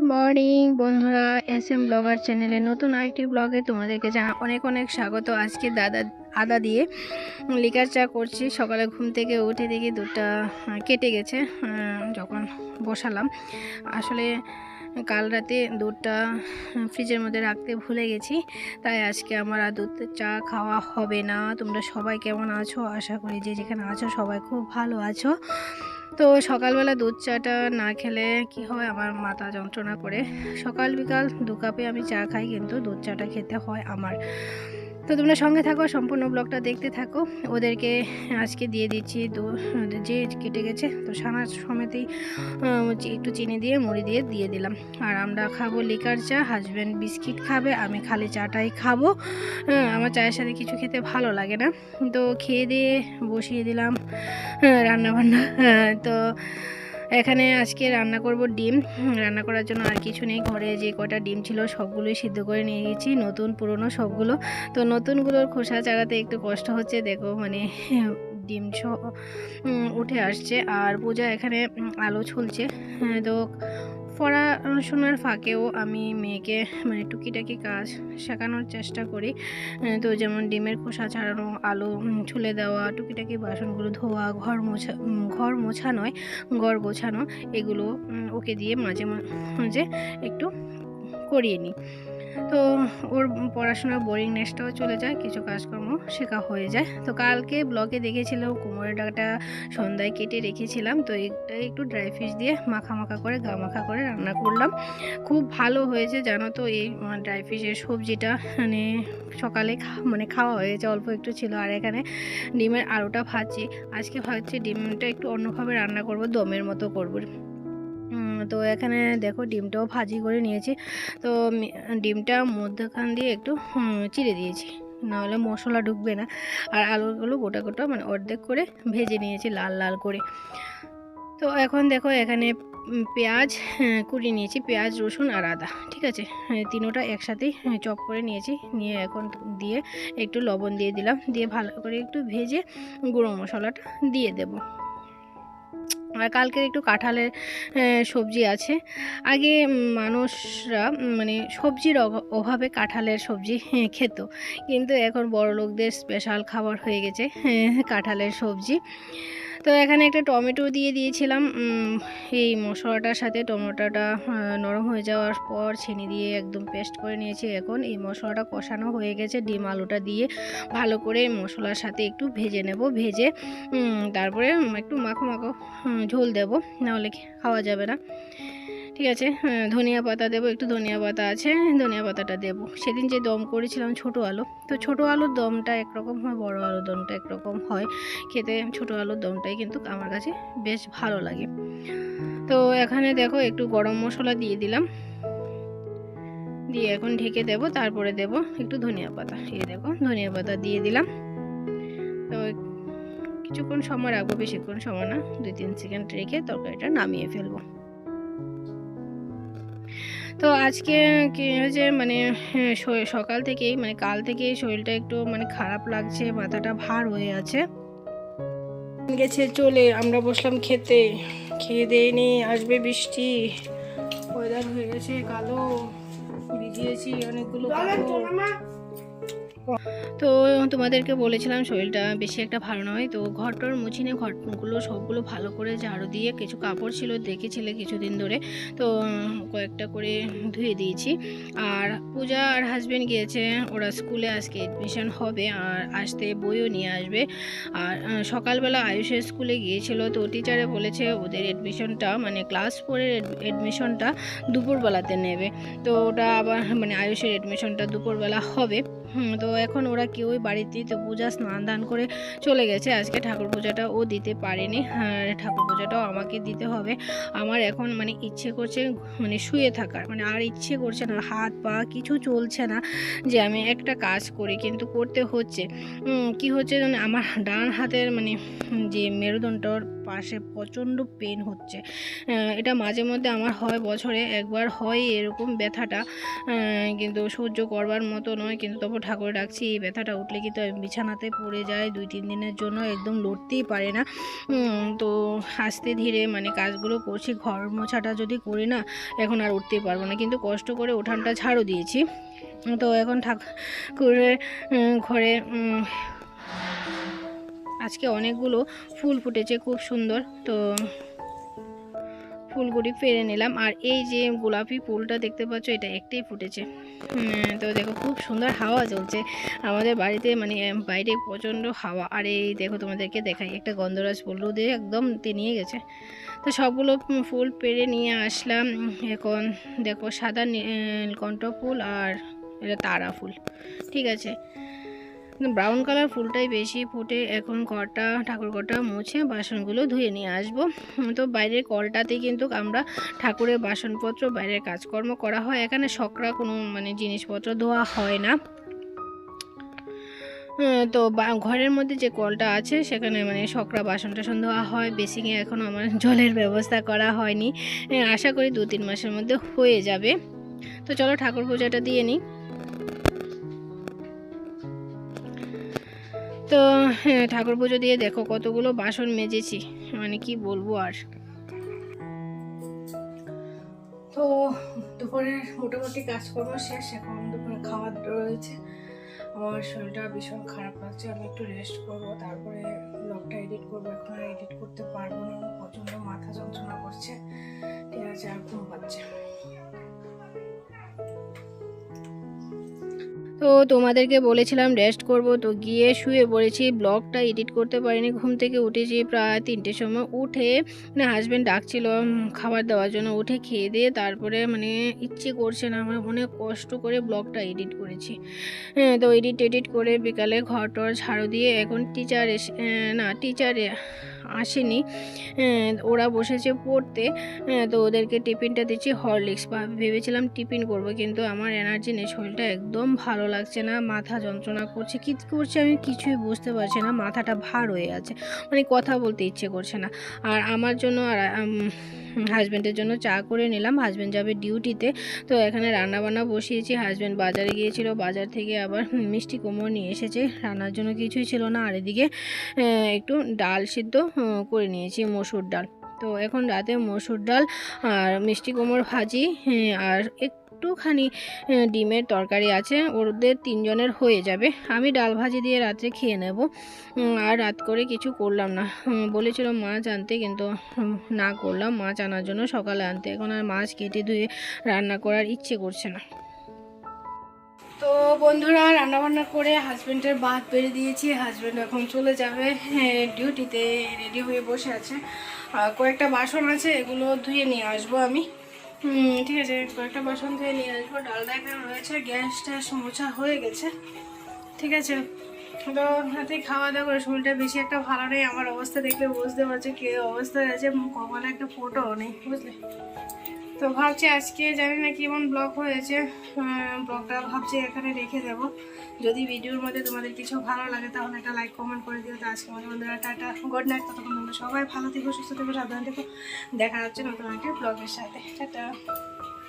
Good morning বন্ধুরা S M blogger চ্যানেলে নতুন আরেকটি ব্লগে তোমাদেরকে জানা অনেক অনেক স্বাগত। আজকে দাদা, আদা দিয়ে লিকার চা করছি। সকালে ঘুম থেকে উঠে দেখি দুধটা কেটে গেছে যখন বসালাম। আসলে কাল রাতে দুধটা ফ্রিজের মধ্যে রাখতে ভুলে গেছি, তাই আজকে আমার আর দুধ চা খাওয়া হবে না। তোমরা সবাই কেমন আছো? আশা করি যে যেখানে আছো সবাই খুব ভালো আছো। তো সকালবেলা দুধ চাটা না খেলে কি হয়? আমার মাথা যন্ত্রণা করে। সকাল বিকাল দু কাপে আমি চা খাই, কিন্তু দুধ চাটা খেতে হয় আমার। তো তোমরা সঙ্গে থাকো সম্পূর্ণ ব্লগটা দেখতে থাকো। ওদেরকে আজকে দিয়ে দিচ্ছি তো যে কেটে গেছে তো সানা সমেতেই একটু চিনি দিয়ে মুড়ি দিয়ে দিয়ে দিলাম। আর আমরা খাব লিকার চা হাজব্যান্ড বিস্কিট খাবে আমি খালি চাটাই খাব। হ্যাঁ, আমার চায়ের সাথে কিছু খেতে ভালো লাগে না। তো খেয়ে দিয়ে বসিয়ে দিলাম রান্না বান্না তো এখানে আজকে রান্না করব ডিম। রান্না করার জন্য আর কিছু নেই। ঘরে যে কটা ডিম ছিল সবগুলোই সিদ্ধ করে নিয়ে গেছি নতুন পুরনো সবগুলো। তো নতুনগুলোর খোসা চাড়াতে একটু কষ্ট হচ্ছে দেখো মানে ডিম সহ উঠে আসছে। আর পূজা এখানে আলো ছুলছে। হ্যাঁ, তো পড়াশোনার ফাঁকেও আমি মেয়েকে মানে টুকিটাকি কাজ শেখানোর চেষ্টা করি। তো যেমন ডিমের খোসা ছাড়ানো, আলো ছুলে দেওয়া, টুকিটাকি বাসনগুলো ধোয়া, ঘর মোছা ঘর মোছা নয়, ঘর গোছানো, এগুলো ওকে দিয়ে মাঝে মাঝে একটু করিয়ে নিই। তো ওর পড়াশোনার বোরিংনেসটাও চলে যায়, কিছু কাজকর্ম শেখা হয়ে যায়। তো কালকে ব্লগে দেখেছিলাম, কোমরের ডাকটা সন্ধ্যায় কেটে রেখেছিলাম, তো এটা একটু ড্রাই ফিশ দিয়ে মাখা মাখা করে, গা মাখা করে রান্না করলাম। খুব ভালো হয়েছে, জানো তো, এই ড্রাই ফিশের সবজিটা মানে সকালে মানে খাওয়া হয়েছে, অল্প একটু ছিল, আর এখানে ডিমের আলুটা ভাজছি। আজকে ভাবছি ডিমটা একটু অন্যভাবে রান্না করব, দমের মতো করব। তো এখানে দেখো ডিমটাও ভাজি করে নিয়েছি। তো ডিমটা মধ্যখান দিয়ে একটু চিড়ে দিয়েছি। নাহলে মশলা ঢুকবে না। আর আলুগুলো গোটা গোটা মানে অর্ধেক করে ভেজে নিয়েছি লাল লাল করে। তো এখন দেখো এখানে পেঁয়াজ হ্যাঁ, কুড়িয়ে নিয়েছি। পেঁয়াজ রসুন আর আদা ঠিক আছে? তিনোটা একসাথেই হ্যাঁ, চপ করে নিয়েছি। নিয়ে এখন দিয়ে একটু লবণ দিয়ে দিলাম। দিয়ে ভালো করে একটু ভেজে গুঁড়ো মশলাটা দিয়ে দেব। আর কালকের একটু কাঁঠালের সবজি আছে। আগে মানুষরা মানে সবজির অভাবে কাঁঠালের সবজি খেত। কিন্তু এখন বড় লোকদের স্পেশাল খাবার হয়ে গেছে কাঁঠালের সবজি। তো এখানে একটা টমেটো দিয়ে দিয়েছিলাম এই মশলাটার সাথে। টমেটোটা নরম হয়ে যাওয়ার পর চিনি দিয়ে একদম পেস্ট করে নিয়েছি। এখন এই মশলাটা কষানো হয়ে গেছে, ডিম আলুটা দিয়ে ভালো করে মশলার সাথে একটু ভেজে নেব, ভেজে তারপরে একটু মাখো মাখো ঝোল দেবো, নাহলে খাওয়া যাবে না। ঠিক আছে হ্যাঁ, ধনিয়া পাতা দেবো একটু ধনিয়া পাতা আছে ধনিয়া পাতাটা দেবো। সেদিন যে দম করেছিলাম ছোট আলু তো ছোট আলুর দমটা একরকম হয় বড় আলুর দমটা একরকম হয়। খেতে ছোট আলুর দমটাই কিন্তু আমার কাছে বেশ ভালো লাগে। তো এখানে দেখো একটু গরম মশলা দিয়ে দিলাম। দিয়ে এখন ঢেকে দেব তারপরে দেব একটু ধনিয়া পাতা। এই দেখো ধনিয়া পাতা দিয়ে দিলাম। তো কিছুক্ষণ সময় রাখব বেশিক্ষণ সময় না দুই তিন সেকেন্ড রেখে তরকারিটা নামিয়ে ফেলব। তো আজকে কি হয়েছে? মানে হ্যাঁ, সকাল থেকেই মানে কাল থেকেই শরীরটা একটু মানে খারাপ লাগছে মাথাটা ভার হয়ে আছে। গেছে চলে আমরা বসলাম খেতে। খেয়ে দেয়নি আসবে বৃষ্টি। ওয়েদার হয়ে গেছে কালো। ভিজিয়েছি অনেকগুলো তো তোমাদেরকে বলেছিলাম শরীরটা বেশি একটা ভালো নয়। তো ঘরটর মুছিনে ঘরগুলো সবগুলো ভালো করে ঝাড়ু দিয়ে কিছু কাপড় ছিল দেখেছিলে কিছুদিন ধরে। তো কয়েকটা করে ধুয়ে দিয়েছি। আর পূজা আর হাজবেন্ড গিয়েছে, ওরা স্কুলে আজকে এডমিশন হবে আর আসতে বইও নিয়ে আসবে। আর সকালবেলা আয়ুষের স্কুলে গিয়েছিল, তো টিচারে বলেছে ওদের এডমিশনটা মানে ক্লাস ফোরের এডমিশনটা দুপুরবেলাতে নেবে। তো ওটা আবার মানে আয়ুষের এডমিশনটা দুপুরবেলা হবে। তো এখন ওরা কেউই বাড়িতে তো পূজা স্নান দান করে চলে গেছে। আজকে ঠাকুর পূজাটা ও দিতে পারেনি। আর ঠাকুর পূজাটাও আমাকে দিতে হবে। আমার এখন মানে ইচ্ছে করছে মানে শুয়ে থাকার। মানে আর ইচ্ছে করছে না, হাত পা কিছু চলছে না যে আমি একটা কাজ করি, কিন্তু করতে হচ্ছে। কি হচ্ছে আমার ডান হাতের মানে যে মেরুদণ্ডটার পাশে প্রচণ্ড পেন হচ্ছে। এটা মাঝে মধ্যে আমার হয় বছরে একবার হয় এরকম ব্যথাটা। কিন্তু সহ্য করবার মতো নয়, কিন্তু তখন ঠাকুর ডাকছি এই ব্যথাটা উঠলে কিন্তু বিছানাতে পড়ে যায়, দুই, তিন দিনের জন্য একদম লড়তেই পারে না। তো আস্তে ধীরে মানে কাজগুলো করছি, ঘর মোছাটা যদি করি না, এখন আর উঠতেই পারব না। কিন্তু কষ্ট করে উঠানটা ঝাড়ু দিয়েছি। তো এখন ঠাকুরের ঘরে আজকে অনেকগুলো ফুল ফুটেছে, খুব সুন্দর। তো ফুলগুলি পেরে নিলাম। আর এই যে গোলাপি ফুলটা দেখতে পাচ্ছ, এটা একটাই ফুটেছে। তো দেখো, খুব সুন্দর হাওয়া চলছে। আমাদের বাড়িতে মানে বাইরে প্রচণ্ড হাওয়া। আর এই দেখো, তোমাদেরকে দেখাই। একটা গন্ধরাজ ফুল রোদে একদম নিয়ে গেছে। তো সবগুলো ফুল পেরে নিয়ে আসলাম। এখন দেখো, সাদা নীলকণ্ঠ ফুল আর এটা তারা ফুল। ঠিক আছে? ব্রাউন কালার ফুলটাই বেশি ফুটে এখন ঘরটা, ঠাকুর ঘরটা মুছে বাসনগুলো ধুয়ে নিয়ে আসব। তো বাইরের কলটাতেই কিন্তু আমরা ঠাকুরের বাসনপত্র, বাইরের কাজকর্ম করা হয়। এখানে সকরা কোনো মানে জিনিসপত্র ধোয়া হয় না। তো ঘরের মধ্যে যে কলটা আছে, সেখানে মানে সকরা বাসন টাসন ধোয়া হয়। বেসিংয়ে এখনও আমার জলের ব্যবস্থা করা হয়নি। আশা করি দু তিন মাসের মধ্যে হয়ে যাবে। তো চলো ঠাকুর পূজাটা দিয়ে নিই। তো হ্যাঁ, ঠাকুর পুজো দিয়ে দেখো কতগুলো বাসন মেজেছি। মানে কি বলব আর। তো দুপুরের মোটামুটি কাজকর্ম শেষ এখন দুপুরে খাওয়ার রয়েছে। আমার শরীরটা ভীষণ খারাপ লাগছে আমি একটু রেস্ট করব তারপরে ব্লগটা এডিট করব। এখন এডিট করতে পারব না প্রচণ্ড মাথা যন্ত্রণা করছে। ঠিক আছে আর ঘুম পাচ্ছে তো তোমাদেরকে বলেছিলাম রেস্ট করব তো গিয়ে শুয়ে পড়েছি। ব্লগটা এডিট করতে পারিনি ঘুম থেকে উঠেছি প্রায় তিনটের সময়। উঠে মানে হাজব্যান্ড ডাকছিল খাবার দেওয়ার জন্য উঠে খেয়ে দিয়ে তারপরে মানে ইচ্ছে করছে না আমার অনেক কষ্ট করে ব্লগটা এডিট করেছি। হ্যাঁ, তো এডিট এডিট করে বিকালে ঘর টর ঝাড়ু দিয়ে এখন টিচার এসে না টিচারে আসেনি। ওরা বসেছে পড়তে। হ্যাঁ তো ওদেরকে টিফিনটা দিচ্ছি, হরলিক্স বা ভেবেছিলাম টিফিন করব, কিন্তু আমার এনার্জি নেই, শরীরটা একদম ভালো লাগছে না, মাথা যন্ত্রণা করছে, কী করছে আমি কিছুই বুঝতে পারছি না, মাথাটা ভার হয়ে আছে মানে কথা বলতে ইচ্ছে করছে না। আর আমার জন্য আর হাজব্যান্ডের জন্য চা করে নিলাম হাজব্যান্ড যাবে ডিউটিতে তো এখানে রান্না বান্না বসিয়েছি হাজব্যান্ড বাজারে গিয়েছিল, বাজার থেকে আবার মিষ্টি কুমড়ো নিয়ে এসেছে, রান্নার জন্য কিছুই ছিল না, আর এদিকে একটু ডাল সিদ্ধ করে নিয়েছি মসুর ডাল। তো এখন রাতে মসুর ডাল আর মিষ্টি কুমড়োর ভাজি হ্যাঁ, আর একটুখানি ডিমের তরকারি আছে ওদের তিনজনের হয়ে যাবে। আমি ডাল ভাজি দিয়ে রাত্রে খেয়ে নেব। আর রাত করে কিছু করলাম না। বলেছিল মাছ আনতে কিন্তু না করলাম। মাছ আনার জন্য সকালে আনতে। এখন আর মাছ কেটে ধুয়ে রান্না করার ইচ্ছে করছে না। তো বন্ধুরা রান্নাবান্না করে হাজব্যান্ডের বাদ বেড়ে দিয়েছি। হাজব্যান্ড এখন চলে যাবে হ্যাঁ, ডিউটিতে রেডি হয়ে বসে আছে। কয়েকটা বাসন আছে এগুলো ধুয়ে নিয়ে আসব আমি। ঠিক আছে কয়েকটা বাসন ধুয়ে নিয়ে আসব। ডালটা এখানে রয়েছে গ্যাস ট্যাস মোছা হয়ে গেছে। ঠিক আছে তো হাতে খাওয়া দাওয়া করে শরীরটা বেশি একটা ভালো নেই। আমার অবস্থা দেখলে বুঝতে পারছে কে অবস্থায় আছে কপালে একটা ফোটো নেই বুঝলে? তো ভাবছি আজকে জানি না কেমন ব্লগ হয়েছে ব্লগটা ভাবছি এখানে রেখে দেব। যদি ভিডিওর মধ্যে তোমাদের কিছু ভালো লাগে, তাহলে একটা লাইক কমেন্ট করে দিও। তো আজকে আমাদের বন্ধুরা টাটা গুড নাইট ততক্ষণ সবাই ভালো থেকো, সুস্থ থেকো, সাবধান থেকো। দেখা যাচ্ছে নতুন একটা ব্লগের সাথে। টাটা।